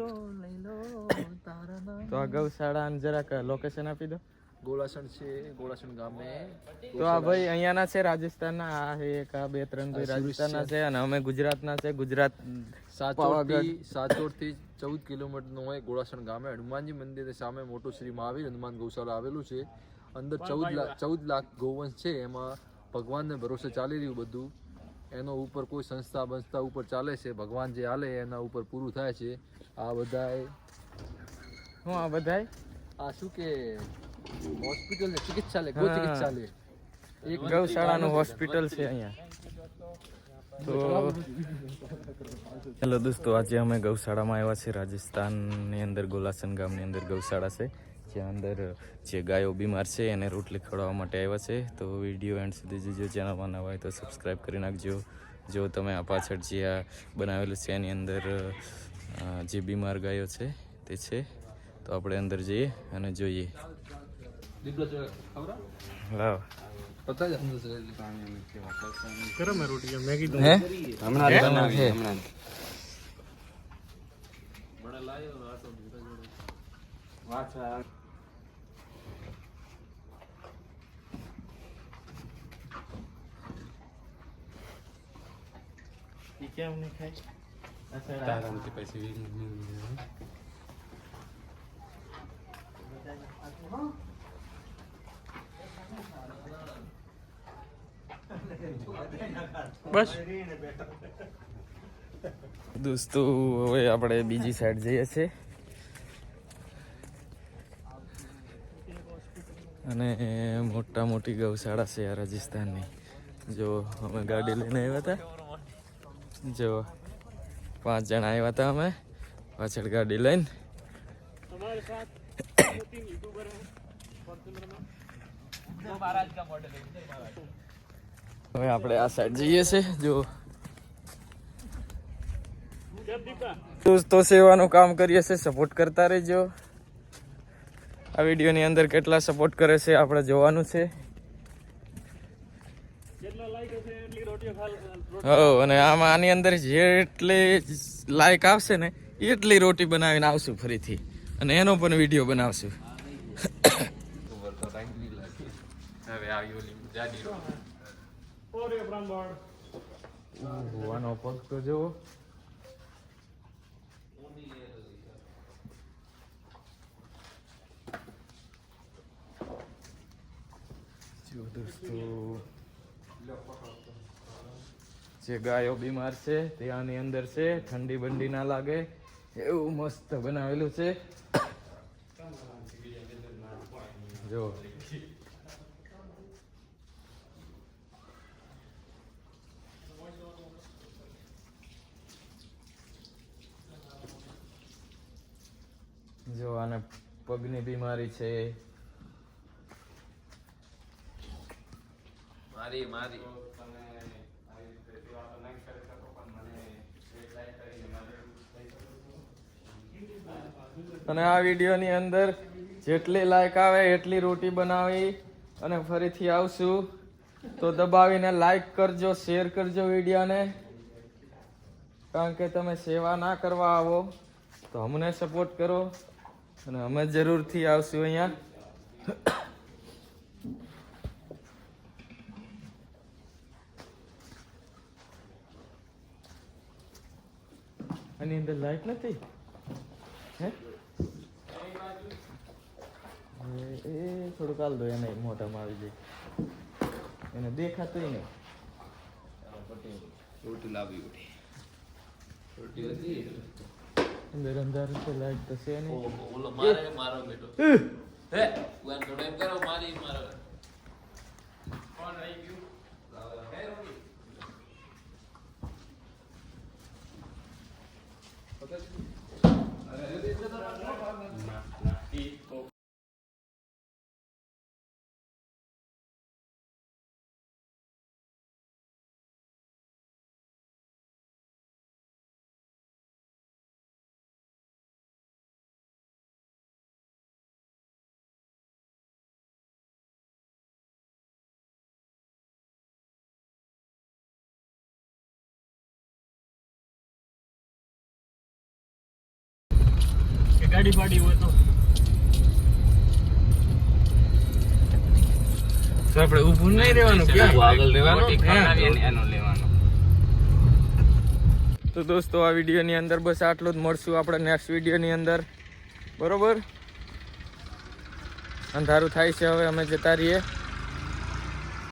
Photo લઈ લો તારા તો આ ગૌશાળા જરાક લોકેશન આપી દો. ગોળાસણ છે ગોળાસણ ગામે. તો આ ભાઈ અહીંયાના છે રાજસ્થાનના. આ એક આ બે ત્રણ ભાઈ રાજસ્થાનના છે. અને અમે ગુજરાતના છે. ગુજરાત સાચોડથી સાચોડથી ચૌદ કિલોમીટરનું હોય ગોળાસણ ગામે. હનુમાનજી મંદિર સામે મોટું શ્રી મહાવીર હનુમાન ગૌશાળા આવેલું છે. અંદર ચૌદ લાખ ચૌદ લાખ ગૌવંશ છે. એમાં ભગવાનને ભરોસે ચાલી રહ્યું બધું. એનો ઉપર કોઈ સંસ્થા બંસ્થા ઉપર ચાલે છે? ભગવાન જે હાલે એના ઉપર પૂરું થાય છે? આ બધા હું આ બધા આ શું કે હોસ્પિટલ ને ચિકિત્સાલય ગો. ચિકિત્સાલય. એક ગૌશાળાનું હોસ્પિટલ છે અહીંયા. તો હેલો દોસ્તો આજે અમે ગૌશાળામાં આવ્યા છે રાજસ્થાનની અંદર ગોલાસન ગામની અંદર ગૌશાળા છે. જ્યાં અંદર જે ગાયો બીમાર છે એને રોટલી ખવડાવવા માટે આવ્યા છે. તો વીડિયો એન્ડ સુધી જોજો. ચેનલમાં નવા હોય તો સબસ્ક્રાઈબ કરી નાખજો. જો તમે આ પાછળ જે આ બનાવેલું છે એની અંદર જે બીમાર ગાયો છે તે છે. તો આપણે અંદર જઈએ અને જોઈએ. લાવ. પતા જ અંદર છે હે હમણાં છે કેમ નહીં ખાય બસ દોસ્તો હવે આપણે બીજી સાઈડ જઈએ છીએ અને મોટા મોટી ગૌશાળા છે રાજસ્થાનની જો અમે ગાડી લઈને આવ્યા હતા જો પાંચ જણા આવ્યા હતા અમે. પાછળ ગાડી લઈને. હવે આપણે આ સાઈડ જઈએ છે જો દોસ્તો સેવાનું કામ કરીએ છે સપોર્ટ કરતા રહેજો. આ વિડીયોની અંદર કેટલા સપોર્ટ કરે છે, આપણે જોવાનું છે. હો અને આમાં આની અંદર જેટલી લાઈક આવશે ને એટલી રોટી બનાવીને આવશું ફરીથી. અને એનો પણ વીડિયો બનાવશું. આનો પગ તો જુઓ દોસ્તો જે ગાયો બીમાર છે, તે આની અંદર છે, ઠંડી બંડી ના લાગે, એવું મસ્ત બનાવેલું છે. જો. જો, આને પગની બીમારી છે. મારી મારી. અને આ વિડીયોની અંદર જેટલી લાઈક આવે એટલી રોટી બનાવી અને ફરીથી આવશું. તો દબાવીને લાઈક કરજો શેર કરજો વિડીયોને. કારણ કે તમે સેવા ના કરવા આવો તો અમને સપોર્ટ કરો. અને અમે જરૂરથી આવશું અહીંયા. આની અંદર લાઈટ નથી? હે? એ થોડુંક હાલ દો એને મોઢામાં આવી જાય. એને દેખાતું નહીં. રોટી લાવી ઉઠી રોટી અંદર અંધારું છે લાઈટ તો છે નહીં. મારે બેટો હે કરો મારો. ગાડી પાડી હોય તો. તો આપણે ઊભું નહીં રહેવાનું ક્યાં? આગળ તો દોસ્તો આ વિડીયોની અંદર બસ આટલું જ મળશું આપણે નેક્સ્ટ વિડીયોની અંદર. બરોબર? અંધારું થાય છે હવે અમે જતા રહીએ.